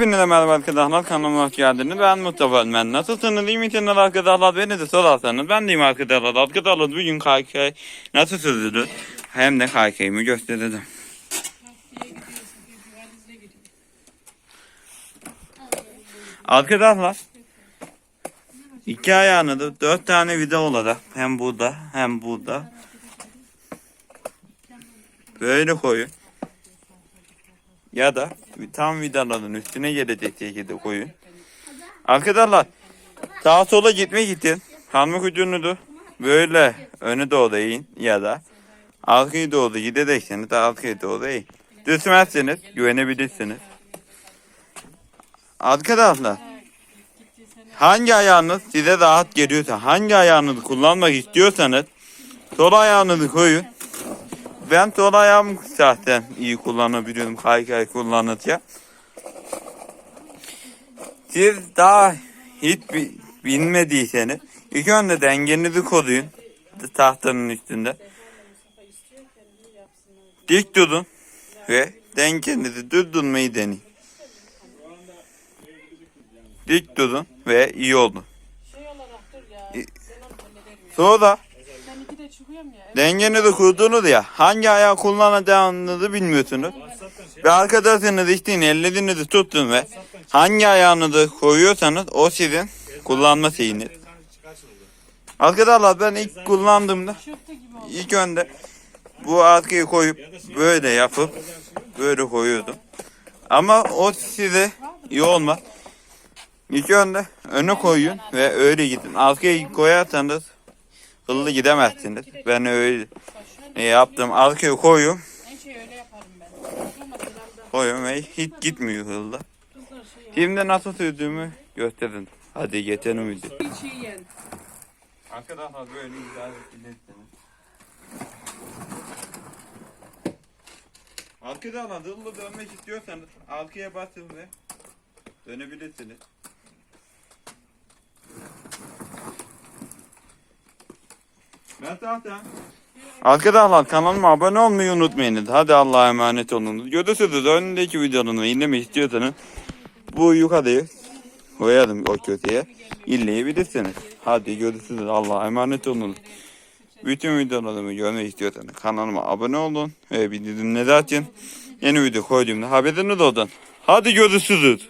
Hepinize merhaba arkadaşlar kanalıma hoş geldiniz. Ben Mustafa Ölmen. Nasılsınız? İyi misiniz arkadaşlar? Beni de sorarsanız ben deyim arkadaşlar. Arkadaşlar bugün kaykay nasıl sürdürür? Hem de kaykayımı göstereceğim. Arkadaşlar iki ayağını da dört tane vida olarak hem burada hem burada böyle koyun. Ya da tam vidaların üstüne gelecek şekilde koyun. Arkadaşlar sağa sola gitmek için parmak ucunu da böyle öne doğru eğin ya da arkaya doğru gidecekseniz de arkaya doğru eğin. Düşmezseniz güvenebilirsiniz. Arkadaşlar hangi ayağınız size rahat geliyorsa hangi ayağınızı kullanmak istiyorsanız sol ayağınızı koyun. Ben sol ayağımı zaten iyi kullanabiliyorum kaykay kullanırken. Siz daha hiç bi- bilmediyseniz ilk önce dengenizi koruyun tahtanın üstünde. Dik durun ve dengenizi durdurmayı deneyin. Dik durun ve iyi olun. Şey dur ya. İ- Ben onu hallederim ya. Sonra Sen iki de çıkıyorum ya. dengenizi kurdunuz ya hangi ayağı kullanacağınızı bilmiyorsunuz. Ve arkadaşınız içtiğin ellerinizi tutun ve hangi ayağınızı koyuyorsanız o sizin kullanma şeyiniz. Arkadaşlar ben ilk kullandığımda ilk önde bu arkayı koyup böyle yapıp böyle koyuyordum. Ama o size iyi olmaz. İlk önde öne koyun ve öyle gidin. Arkaya koyarsanız hızlı gidemezsiniz. Ben öyle yaptım. Arkaya selamda koyun ve hiç gitmiyor hızlı. Şimdi nasıl sürdüğümü gösterin. Hadi geçelim video. Arkadaşlar böyle güzel bilirsiniz. Arkadan hızlı dönmek istiyorsanız arkaya basın ve dönebilirsiniz. Ben zaten Arkadaşlar kanalıma abone olmayı unutmayınız. Hadi Allah'a emanet olunuz. Görüşürüz. Önündeki videolarını inlemek istiyorsanız bu yukarıya koyalım o köşeye. İlleyebilirsiniz. Hadi görüşürüz. Allah'a emanet olun. Bütün videolarımı görmek istiyorsanız kanalıma abone olun ve bildirimleri açın. Yeni video koyduğumda haberiniz olsun. Hadi görüşürüz.